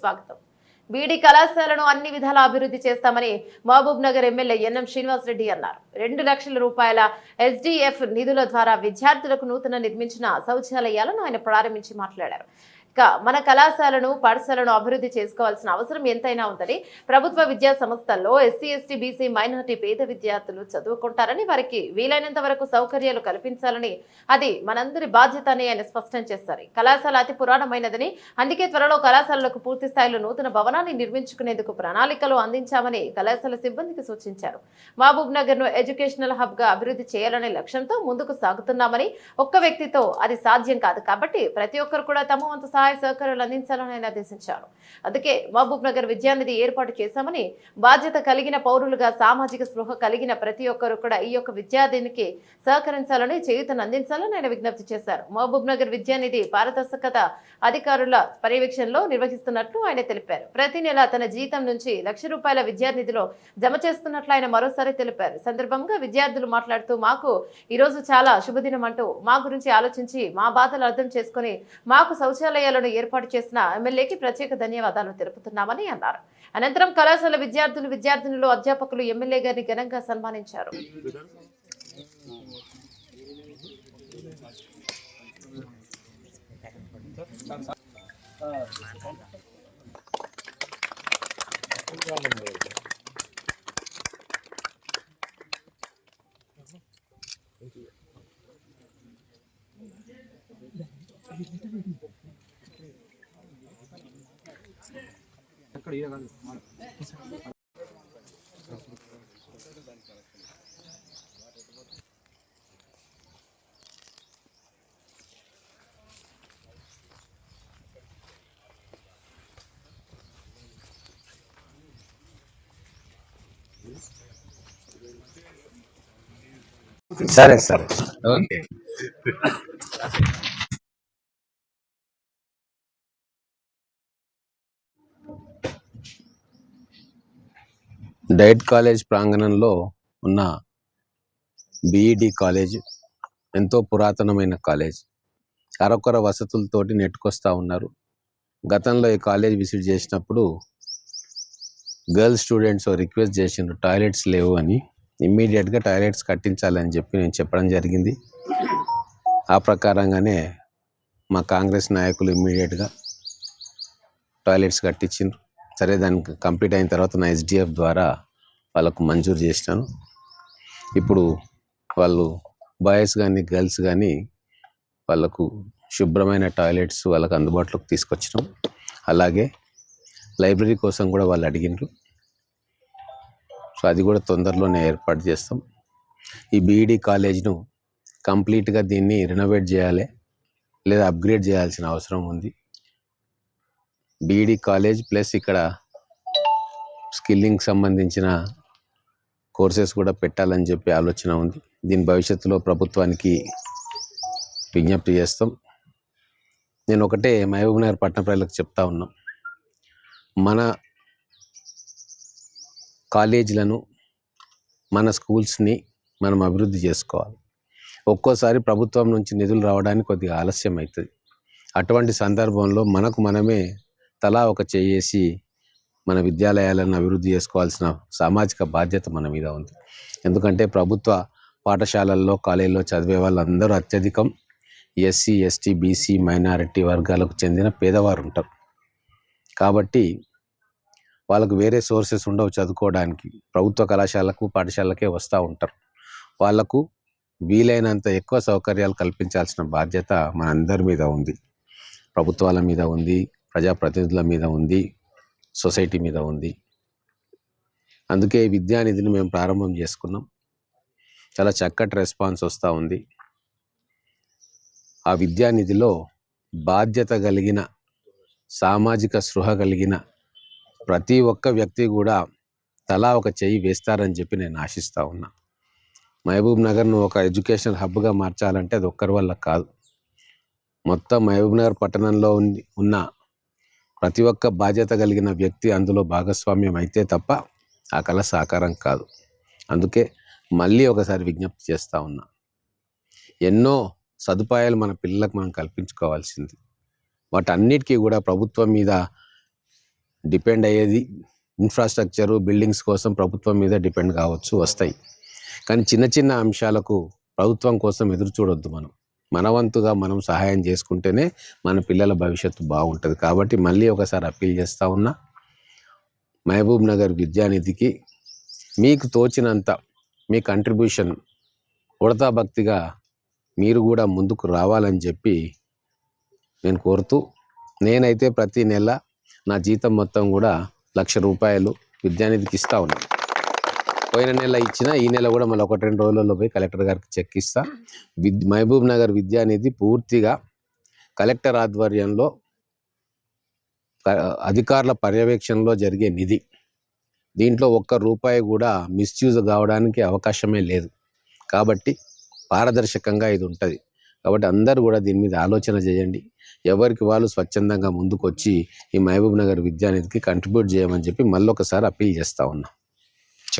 స్వాగతం. బీడీ కళాశాలను అన్ని విధాలా అభివృద్ధి చేస్తామని Mahabubnagar MLA NM Srinivasa Reddy అన్నారు. రెండు లక్షల రూపాయల ఎస్డీఎఫ్ నిధుల ద్వారా విద్యార్థులకు నూతన నిర్మించిన శౌచాలయాలను ఆయన ప్రారంభించి మాట్లాడారు. మన కళాశాలను పాఠశాలను అభివృద్ధి చేసుకోవాల్సిన అవసరం ఎంతైనా ఉందని ప్రభుత్వ విద్యా సంస్థల్లో ఎస్సీ ఎస్టీ బీసీ మైనార్టీ పేద విద్యార్థులు చదువుకుంటారని వారికి వీలైనంత వరకు సౌకర్యాలు కల్పించాలని అది మనందరి బాధ్యత అని ఆయన స్పష్టం చేస్తారు కళాశాల అతి పురాణమైనదని అందుకే త్వరలో కళాశాలలకు పూర్తి స్థాయిలో నూతన భవనాన్ని నిర్మించుకునేందుకు ప్రణాళికలు అందించామని కళాశాల సిబ్బందికి సూచించారు. మహబూబ్ నగర్ను ఎడ్యుకేషనల్ హబ్గా అభివృద్ధి చేయాలనే లక్ష్యంతో ముందుకు సాగుతున్నామని ఒక్క వ్యక్తితో అది సాధ్యం కాదు కాబట్టి ప్రతి ఒక్కరు కూడా తమ వంతు సహాయ సహకారాలు అందించాలని ఆయన ఆదేశించారు. అందుకే మహబూబ్ నగర్ విద్యానిధి ఏర్పాటు చేశామని బాధ్యత కలిగిన పౌరులుగా సామాజిక స్పృహ కలిగిన ప్రతి ఒక్కరు కూడా ఈ యొక్క విద్యార్థినికి సహకరించాలని చేయుతను అందించాలని ఆయన విజ్ఞప్తి చేశారు. మహబూబ్ నగర్ విద్యానిధి పారదర్శకత అధికారుల పర్యవేక్షణలో నిర్వహిస్తున్నట్లు ఆయన తెలిపారు. ప్రతి నెల తన జీతం నుంచి లక్ష రూపాయల విద్యానిధిలో జమ చేస్తున్నట్లు ఆయన మరోసారి తెలిపారు. సందర్భంగా విద్యార్థులు మాట్లాడుతూ మాకు ఈ రోజు చాలా శుభదినం అంటూ మా గురించి ఆలోచించి మా బాధలు అర్థం చేసుకుని మాకు శౌచాలయాలను ఏర్పాటు చేసిన ఎమ్మెల్యేకి ప్రత్యేక ధన్యవాదాలు తెలుపుతున్నామని అన్నారు. అనంతరం కళాశాల విద్యార్థులు విద్యార్థినులు అధ్యాపకులు ఎమ్మెల్యే గారిని ఘనంగా సన్మానించారు. సరే సరే ఓకే డైట్ కాలేజ్ ప్రాంగణంలో ఉన్న బిఈడి కాలేజ్ ఎంతో పురాతనమైన కాలేజ్. అరొకర వసతులతోటి నెట్టుకొస్తూ ఉన్నారు. గతంలో ఈ కాలేజ్ విజిట్ చేసినప్పుడు గర్ల్స్ స్టూడెంట్స్ రిక్వెస్ట్ చేసిండ్రు టాయిలెట్స్ లేవు అని. ఇమ్మీడియట్గా టాయిలెట్స్ కట్టించాలని చెప్పి నేను చెప్పడం జరిగింది. ఆ ప్రకారంగానే మా కాంగ్రెస్ నాయకులు ఇమ్మీడియట్గా టాయిలెట్స్ కట్టించిండ్రు. సరే దానికి కంప్లీట్ అయిన తర్వాత నా ఎస్డిఎఫ్ ద్వారా వాళ్ళకు మంజూరు చేసినాను. ఇప్పుడు వాళ్ళు బాయ్స్ కానీ గర్ల్స్ కానీ వాళ్ళకు శుభ్రమైన టాయిలెట్స్ వాళ్ళకు అందుబాటులోకి తీసుకొచ్చినాం. అలాగే లైబ్రరీ కోసం కూడా వాళ్ళు అడిగినారు సో అది కూడా తొందరలోనే ఏర్పాటు చేస్తాం. ఈ బీఈడి కాలేజ్ను కంప్లీట్గా దీన్ని రెనోవేట్ చేయాలి లేదా అప్గ్రేడ్ చేయాల్సిన అవసరం ఉంది. బీఈడి కాలేజ్ ప్లస్ ఇక్కడ స్కిల్లింగ్ సంబంధించిన కోర్సెస్ కూడా పెట్టాలని చెప్పి ఆలోచన ఉంది. దీని భవిష్యత్తులో ప్రభుత్వానికి విజ్ఞప్తి చేస్తాం. నేను ఒకటే మహబూబ్నగర్ పట్టణ ప్రజలకు చెప్తా ఉన్నాం. మన కాలేజీలను మన స్కూల్స్ని మనం అభివృద్ధి చేసుకోవాలి. ఒక్కోసారి ప్రభుత్వం నుంచి నిధులు రావడానికి కొద్దిగా ఆలస్యం అవుతుంది అటువంటి సందర్భంలో మనకు మనమే తలా ఒక చేసి మన విద్యాలయాలను అభివృద్ధి చేసుకోవాల్సిన సామాజిక బాధ్యత మన మీద ఉంది. ఎందుకంటే ప్రభుత్వ పాఠశాలల్లో కాలేజీలో చదివే వాళ్ళందరూ అత్యధికం ఎస్సీ ఎస్టీ బీసీ మైనారిటీ వర్గాలకు చెందిన పేదవారు ఉంటారు కాబట్టి వాళ్ళకు వేరే సోర్సెస్ ఉండవు చదువుకోవడానికి. ప్రభుత్వ కళాశాలకు పాఠశాలకే వస్తూ ఉంటారు. వాళ్ళకు వీలైనంత ఎక్కువ సౌకర్యాలు కల్పించాల్సిన బాధ్యత మనందరి మీద ఉంది. ప్రభుత్వాల మీద ఉంది. ప్రజాప్రతినిధుల మీద ఉంది సొసైటీ మీద ఉంది. అందుకే విద్యానిధిని మేము ప్రారంభం చేసుకున్నాం. చాలా చక్కటి రెస్పాన్స్ వస్తూ ఉంది. ఆ విద్యానిధిలో బాధ్యత కలిగిన సామాజిక స్పృహ కలిగిన ప్రతి ఒక్క వ్యక్తి కూడా తలా ఒక చెయ్యి వేస్తారని చెప్పి నేను ఆశిస్తూ ఉన్నా. మహబూబ్ నగర్ను ఒక ఎడ్యుకేషన్ హబ్గా మార్చాలంటే అది ఒక్కరి వల్ల కాదు. మొత్తం మహబూబ్ నగర్ పట్టణంలో ఉన్న ప్రతి ఒక్క బాధ్యత కలిగిన వ్యక్తి అందులో భాగస్వామ్యం అయితే తప్ప ఆ కళ సాకారం కాదు. అందుకే మళ్ళీ ఒకసారి విజ్ఞప్తి చేస్తూ ఉన్నా. ఎన్నో సదుపాయాలు మన పిల్లలకు మనం కల్పించుకోవాల్సింది. వాటన్నిటికీ కూడా ప్రభుత్వం మీద డిపెండ్ అయ్యేది ఇన్ఫ్రాస్ట్రక్చరు బిల్డింగ్స్ కోసం ప్రభుత్వం మీద డిపెండ్ కావచ్చు వస్తాయి. కానీ చిన్న చిన్న అంశాలకు ప్రభుత్వం కోసం ఎదురు చూడొద్దు మనం. మనవంతుగా మనం సహాయం చేసుకుంటేనే మన పిల్లల భవిష్యత్తు బాగుంటుంది. కాబట్టి మళ్ళీ ఒకసారి అప్పీల్ చేస్తూ ఉన్నా మహబూబ్ నగర్ విద్యానిధికి మీకు తోచినంత మీ కంట్రిబ్యూషన్ ఉడతా భక్తిగా మీరు కూడా ముందుకు రావాలని చెప్పి నేను కోరుతూ నేనైతే ప్రతి నెల నా జీతం మొత్తం కూడా లక్ష రూపాయలు విద్యానిధికి ఇస్తా ఉన్నాను పోయిన నెల ఇచ్చిన ఈ నెల కూడా మళ్ళీ ఒకటి రెండు రోజులలో పోయి కలెక్టర్ గారికి చెక్ ఇస్తా. విద్ మహబూబ్ నగర్ విద్యానిధి పూర్తిగా కలెక్టర్ ఆధ్వర్యంలో అధికారుల పర్యవేక్షణలో జరిగే నిధి. దీంట్లో ఒక్క రూపాయి కూడా మిస్యూజ్ కావడానికి అవకాశమే లేదు. కాబట్టి పారదర్శకంగా ఇది ఉంటుంది. కాబట్టి అందరూ కూడా దీని మీద ఆలోచన చేయండి. ఎవరికి వాళ్ళు స్వచ్ఛందంగా ముందుకొచ్చి ఈ మహబూబ్ నగర్ విద్యానిధికి కంట్రిబ్యూట్ చేయమని చెప్పి మళ్ళీ ఒకసారి అప్పీల్ చేస్తా ఉన్నా.